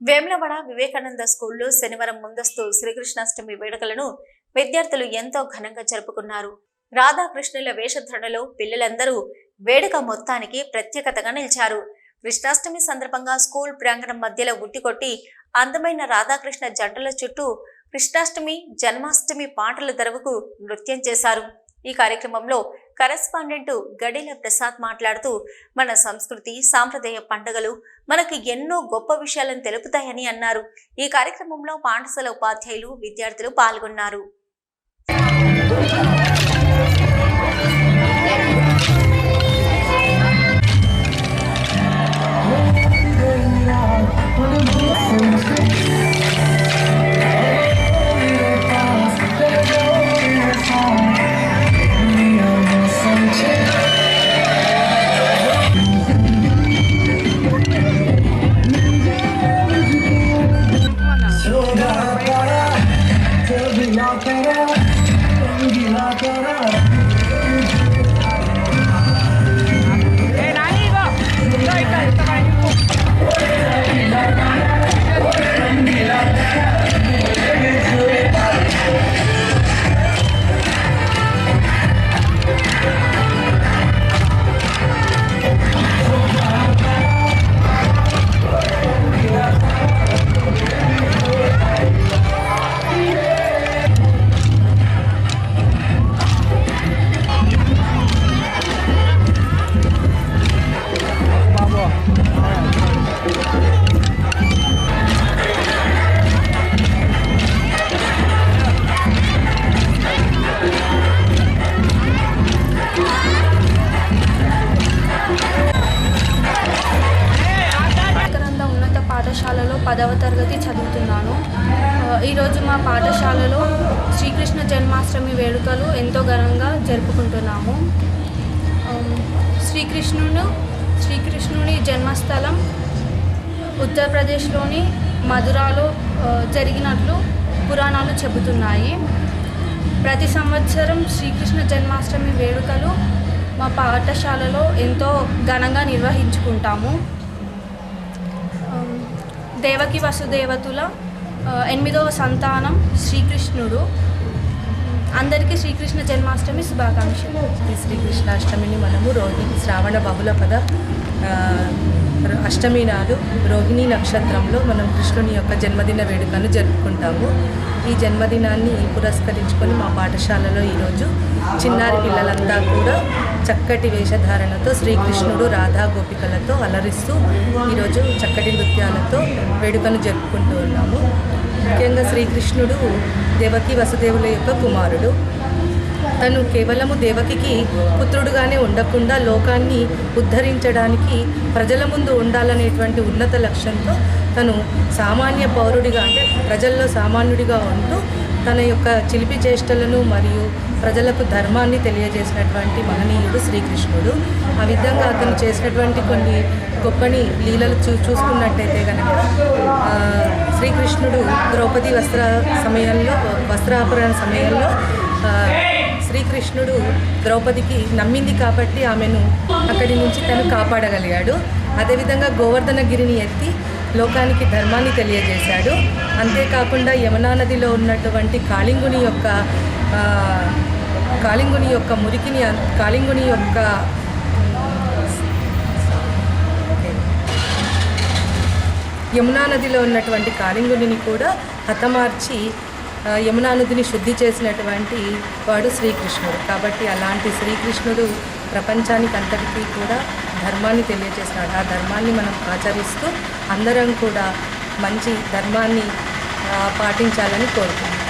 వేములవాడ వివేకానంద స్కూల్లో శనివారం ముందస్తు శ్రీకృష్ణాష్టమి వేడుకలను విద్యార్థులు ఎంతో ఘనంగా జరుపుకున్నారు. రాధాకృష్ణుల వేషధరణలో పిల్లలందరూ వేడుక మొత్తానికి ప్రత్యేకతగా నిలిచారు. కృష్ణాష్టమి సందర్భంగా స్కూల్ ప్రాంగణం మధ్యలో ఉట్టికొట్టి అందమైన రాధాకృష్ణ జంటల చుట్టూ కృష్ణాష్టమి జన్మాష్టమి పాటల దరువుకు నృత్యం చేశారు. ఈ కార్యక్రమంలో కరెస్పాండెంట్ గడిల ప్రసాద్ మాట్లాడుతూ మన సంస్కృతి సాంప్రదాయ పండుగలు మనకు ఎన్నో గొప్ప విషయాలను తెలుపుతాయని అన్నారు. ఈ కార్యక్రమంలో పాఠశాల ఉపాధ్యాయులు విద్యార్థులు పాల్గొన్నారు. Tu dilakaran. పదవ తరగతి చదువుతున్నాను. ఈరోజు మా పాఠశాలలో శ్రీకృష్ణ జన్మాష్టమి వేడుకలు ఎంతో ఘనంగా జరుపుకుంటున్నాము. శ్రీకృష్ణుడు శ్రీకృష్ణుని జన్మస్థలం ఉత్తరప్రదేశ్లోని మధురాలో జరిగినట్లు పురాణాలు చెబుతున్నాయి. ప్రతి సంవత్సరం శ్రీకృష్ణ జన్మాష్టమి వేడుకలు మా పాఠశాలలో ఎంతో ఘనంగా నిర్వహించుకుంటాము. దేవకి వసుదేవతుల ఎనిమిదవ సంతానం శ్రీకృష్ణుడు. అందరికీ శ్రీకృష్ణ జన్మాష్టమి శుభాకాంక్షలు. శ్రీకృష్ణాష్టమిని మనము రోజు శ్రావణ బహుళ పద అష్టమి నాడు రోహిణి నక్షత్రంలో మనం కృష్ణుని యొక్క జన్మదిన వేడుకను జరుపుకుంటాము. ఈ జన్మదినాన్ని పురస్కరించుకొని మా పాఠశాలలో ఈరోజు చిన్నారి పిల్లలంతా కూడా చక్కటి వేషధారణతో శ్రీకృష్ణుడు రాధా గోపికలతో అలరిస్తూ ఈరోజు చక్కటి నృత్యాలతో వేడుకను జరుపుకుంటూ ఉన్నాము. ముఖ్యంగా శ్రీకృష్ణుడు దేవకి వసుదేవుల యొక్క కుమారుడు. తను కేవలము దేవకికి పుత్రుడుగానే ఉండకుండా లోకాన్ని ఉద్ధరించడానికి ప్రజల ముందు ఉండాలనేటువంటి ఉన్నత లక్ష్యంతో తను సామాన్య పౌరుడిగా అంటే ప్రజల్లో సామాన్యుడిగా ఉంటూ తన యొక్క చిలిపి చేష్టలను మరియు ప్రజలకు ధర్మాన్ని తెలియజేసినటువంటి మహనీయుడు శ్రీకృష్ణుడు. ఆ విధంగా అతను చేసినటువంటి కొన్ని గొప్పని లీలలు చూ చూసుకున్నట్టయితే కనుక శ్రీకృష్ణుడు ద్రౌపది వస్త్ర సమయంలో వస్త్రాపరణ సమయంలో శ్రీకృష్ణుడు ద్రౌపదికి నమ్మింది కాబట్టి ఆమెను అక్కడి నుంచి తను కాపాడగలిగాడు. అదేవిధంగా గోవర్ధనగిరిని ఎత్తి లోకానికి ధర్మాన్ని తెలియజేశాడు. అంతేకాకుండా యమునా నదిలో ఉన్నటువంటి కాళింగుని యొక్క కాళింగుని యొక్క మురికిని కాళింగుని యొక్క యమునా నదిలో ఉన్నటువంటి కాళింగుని కూడా హతమార్చి యమునా నదిని శుద్ధి చేసినటువంటి వాడు శ్రీకృష్ణుడు. కాబట్టి అలాంటి శ్రీకృష్ణుడు ప్రపంచానికి అంతటికీ కూడా ధర్మాన్ని తెలియజేసినాడు ఆ ధర్మాన్ని మనం ఆచరిస్తూ అందరం కూడా మంచి ధర్మాన్ని పాటించాలని కోరుకుంటున్నాం.